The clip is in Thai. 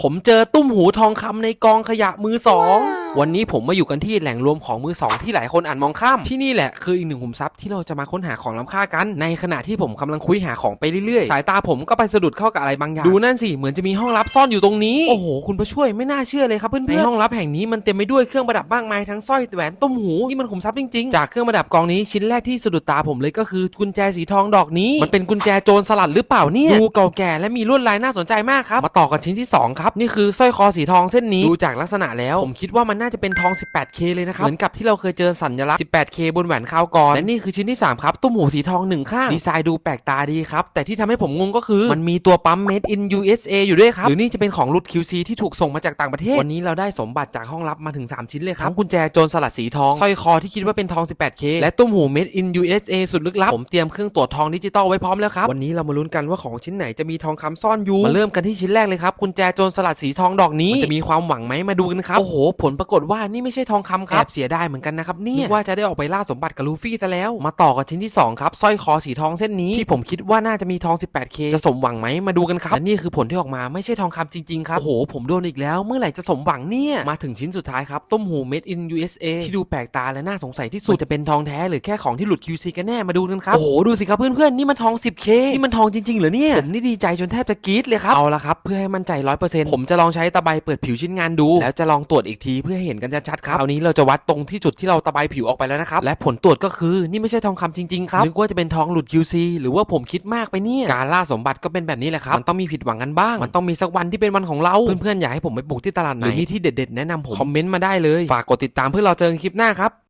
ผมเจอตุ้มหูทองคำในกองขยะมือสอง วันนี้ผมมาอยู่กันที่แหล่งรวมของมือสองที่หลายคนอ่านมองข้ามที่นี่แหละคืออีกหนึ่งขุมทรัพย์ที่เราจะมาค้นหาของล้ำค่ากัน ในขณะที่ผมกำลังคุยหาของไปเรื่อยๆ สายตาผมก็ไปสะดุดเข้ากับอะไรบางอย่างดูนั่นสิเหมือนจะมีห้องลับซ่อนอยู่ตรงนี้โอ้โหคุณผู้ช่วยไม่น่าเชื่อเลยครับเพื่อนๆในห้องลับแห่งนี้มันเต็มไปด้วยเครื่องประดับมากมายทั้งสร้อยแหวนตุ้มหูนี่มันขุมทรัพย์จริงๆ จากเครื่องประดับกองนี้ชิ้นแรกที่สะดุดตาผมเลยก็คือกุญแจสีทองดอกนี้ มันเป็นกุญแจโจรสลัดหรือเปล่าเนี่ยดูเก่าแก่และมีลวดลายน่าสนใจมากครับมาต่อกันชิ้นที่2ครับนี่คือสร้อยคอสีทองเส้นนี้ดูจากลักษณะแล้วผมคิดว่ามันน่าจะเป็นทอง 18K เลยนะครับ เหมือนกับที่เราเคยเจอสัญลักษณ์ 18K บนแหวนคราวก่อนและนี่คือชิ้นที่ 3 ครับ ตุ้มหูสีทองหนึ่งข้าง ดีไซน์ดูแปลกตาดีครับ แต่ที่ทำให้ผมงงก็คือ มันมีตัวปั๊ม made in USA อยู่ด้วยครับ หรือนี่จะเป็นของรุด QC ที่ถูกส่งมาจากต่างประเทศ วันนี้เราได้สมบัติจากห้องลับมาถึง 3 ชิ้นเลยครับทั้งกุญแจโจรสลัดสีทอง สร้อยคอที่คิดว่าเป็นทอง 18K และตุ้มหู made in USA สุดลึกลับ ผมเตรียมเครื่องตรวจทองดิจิตอลไว้พร้อมแล้วครับ วันนี้เรามาลุ้นกันว่าของชิ้นไหนจะมีทองคำซ่อนอยู่ มาเริ่มกันที่ชิ้นแรกเลยครับ กุญแจโจรสลัดสีทองดอกนี้มันจะมีความหวังไหมมาดูกันครับ โอ้โห ผลปรากฏว่านี่ไม่ใช่ทองคำครับแอบเสียดายเหมือนกันนะครับเนี่ยนึกว่าจะได้ออกไปล่าสมบัติกับลูฟี่ซะแล้ว มาต่อกับชิ้นที่สองครับสร้อยคอสีทองเส้นนี้ที่ผมคิดว่าน่าจะมีทอง 18K จะสมหวังไหมมาดูกันครับและนี่คือผลที่ออกมาไม่ใช่ทองคำจริงๆครับโอ้โหผมโดนอีกแล้ว เมื่อไหร่จะสมหวังเนี่ยมาถึงชิ้นสุดท้ายครับต้มหู made in USA ที่ดูแปลกตาและน่าสงสัยที่สุดจะเป็นทองแท้หรือแค่ของที่หลุด QC กันแน่มาดูกันครับโอ้โหดูสิครับเพื่อนๆนี่มันทอง 10K นี่มันทองจริงๆเหรอเนี่ยผมนี่ดีใจจนแทบจะกรี๊ดเลยครับเอาละครับเพื่อให้มั่นใจ100%ผมจะลองใช้ตะไบเปิดผิวชิ้นงานดู แล้วจะลองตรวจอีกทีเพื่อให้เห็นกันชัดๆครับคราวนี้เราจะวัดตรงที่จุดที่เราตะไบผิวออกไปแล้วนะครับ และผลตรวจก็คือนี่ไม่ใช่ทองคำจริงๆครับนึกว่าจะเป็นทองหลุด QC หรือว่าผมคิดมากไปเนี่ยการล่าสมบัติก็เป็นแบบนี้แหละครับมันต้องมีผิดหวังกันบ้าง มันต้องมีสักวันที่เป็นวันของเราเพื่อนๆอยากให้ผมไปปลูกที่ตลาดไหนหรือมีที่เด็ดๆแนะนำผมคอมเมนต์มาได้เลยฝากกดติดตามเพื่อเราเจอกันคลิปหน้าครับ